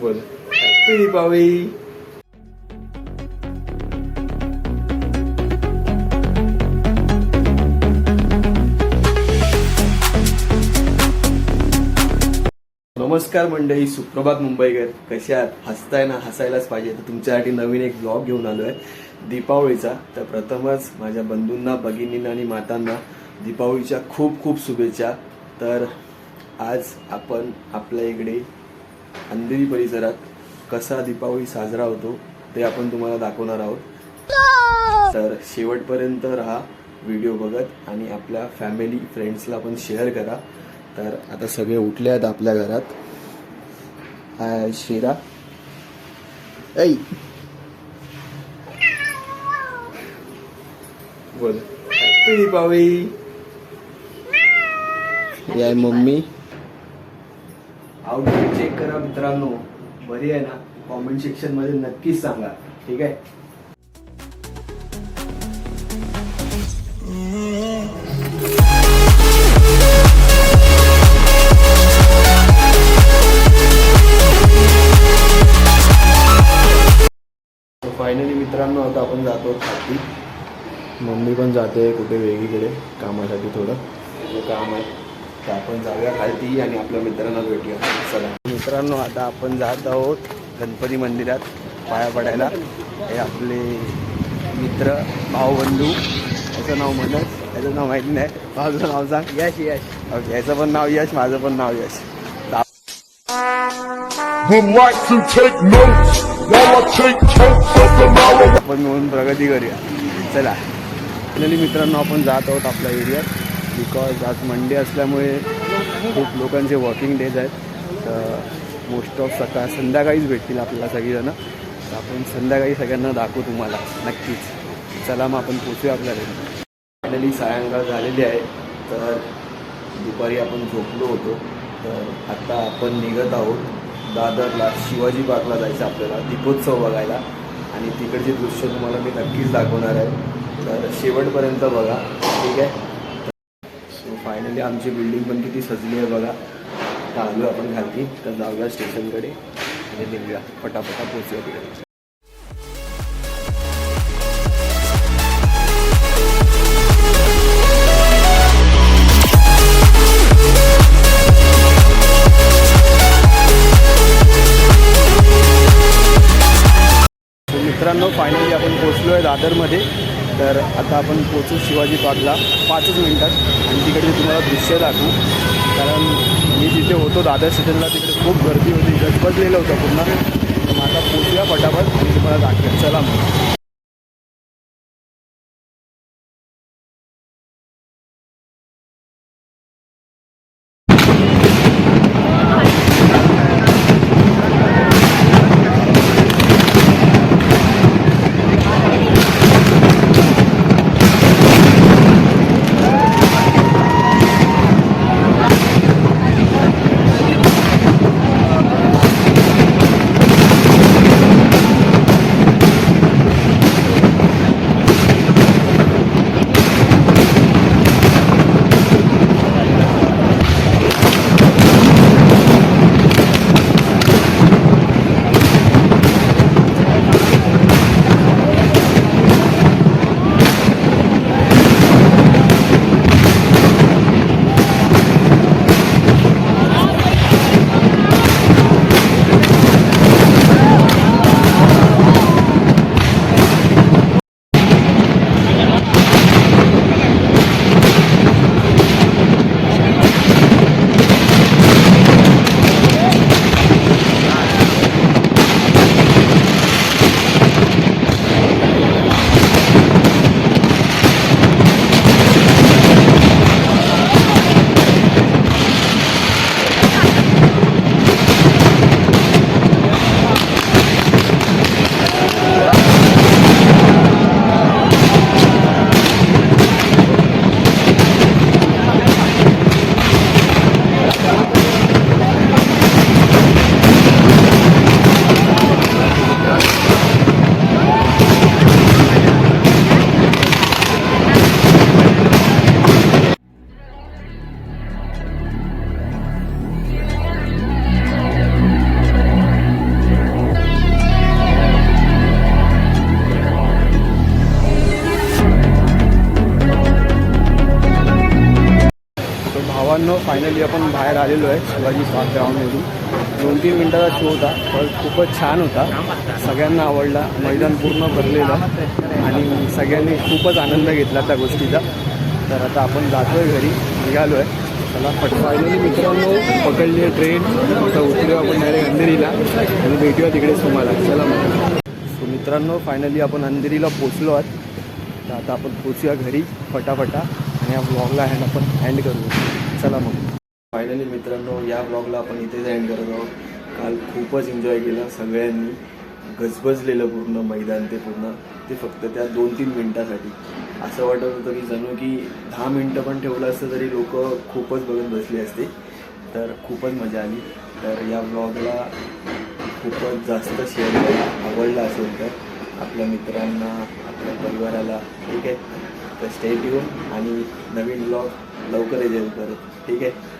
बोल. हॅपी दीपावली नमस्कार मंडळी सुप्रभात मुंबईकर. कशा आहात? हसताय ना हसायलाच पाहिजे. तर तुमच्यासाठी नवीन एक ब्लॉग घेऊन आलो आहे दीपावलीचा तर प्रथमच माझ्या बंधूंना भगिनींना आणि मातांना दीपावलीच्या खूप खूप शुभेच्छा. तर आज आपण आपल्या इकडे अंधेरी परिसरात कसा दीपावली साजरा होतो ते आपण तुम्हाला दाखवणार आहोत. तर शेवटपर्यंत राहा व्हिडिओ बघत आणि आपल्या फॅमिली फ्रेंड्सला पण शेअर करा. तर आता सगळे उठले आहेत आपल्या घरात. हाय शिरा. ऐ. बोल. हॅपी दीपावली. आहे मम्मी. आउटफिट चेक करा मित्रांनो. बरी आहे ना? कॉमेंट सेक्शनमध्ये नक्कीच सांगा. ठीक आहे? फायनली मित्रांनो आता आपण जातो खाती मम्मी पण जाते कुठे वेगळीकडे कामासाठी थोडं. थोडं काम आहे. तर आपण जाऊया खालती आणि आपल्या मित्रांना भेटूया. चला. मित्रांनो आता आपण जात आहोत गणपती मंदिरात पाया पडायला. हे आपले मित्र भाऊबंधू. याचं नाव मनस याचं नाव माहिती नाही. माझं नाव सांग. यश यश. ओके याचं पण नाव यश माझं पण नाव यश. आपण मिळून प्रगती करूया. चला. मित्रांनो आपण जात आहोत आपल्या एरियात बिकॉज आज मंडे असल्यामुळे खूप लोकांचे वॉकिंग डेज आहेत. तर मोस्ट ऑफ सकाळ संध्याकाळीच भेटतील आपल्याला सगळीजणं. तर आपण संध्याकाळी सगळ्यांना दाखवू तुम्हाला नक्कीच. चला मग आपण पोचूया आपल्या घरी फायनली सायंकाळ झालेली आहे. तर दुपारी आपण झोपलो होतो. तर आता आपण निघत आहोत दादरला शिवाजी पार्कला जायचं आपल्याला दीपोत्सव बघायला. आणि तिकडचे दृश्य तुम्हाला मी नक्कीच दाखवणार आहे. तर शेवटपर्यंत बघा. ठीक आहे? फायनली आमची बिल्डिंग पण किती सजली आहे बघा. आता आलो आपण घालती तर जाऊया स्टेशनकडे आणि निघूया. पटापटा पोचूया तिकडे. मित्रांनो फायनली आपण पोचलो आहे दादरमध्ये. तर आता आपण पोचू शिवाजी पार्कला पाचच मिनटात. आणि तिकडे तुम्हाला दृश्य दाखवू. कारण मी जिथे होतो दादर स्टेशनला तिकडे खूप गर्दी होती. गजबजलेलं होतं पूर्ण. तर आता पोचूया पटापट आणि तुम्हाला दाखवेल चला मग. फायनली आपण बाहेर आलेलो आहे शिवाजी पार्क ग्राउंडमधून दोन तीन मिनटाचा शो होता पण खूपच छान होता. सगळ्यांना आवडला मैदान पूर्ण भरलेलं आणि सगळ्यांनी खूपच आनंद घेतला त्या गोष्टीचा. तर आता आपण जातो आहे घरी निघालो आहे त्याला पट फायनली मित्रांनो पकडली आहे ट्रेन आता उतरू आपण डायरेक्ट अंधेरीला आणि भेटूया तिकडेच तुम्हाला चला मग. सो मित्रांनो फायनली आपण अंधेरीला पोचलो आहोत. तर आता आपण पोचूया घरी फटाफटा. आणि या ब्लॉगला हँड आपण हँड करू चला मग. फायनली मित्रांनो या ब्लॉगला आपण इथेच एंड करत आहोत. काल खूपच एन्जॉय केला सगळ्यांनी. गजबजलेलं पूर्ण मैदान ते पूर्ण. ते फक्त त्या दोन तीन मिनटासाठी. असं वाटत होतं की जणू की दहा मिनटं पण ठेवलं असतं तरी लोक खूपच बघत बसली असते. तर खूपच मजा आली. तर या ब्लॉगला खूपच जास्त शेअर करा. आवडला असेल तर. आपल्या मित्रांना आपल्या परिवाराला. ठीक आहे? तर स्टे ट्यून आणि नवीन ब्लॉग लवकर येईल परत. ठीक आहे?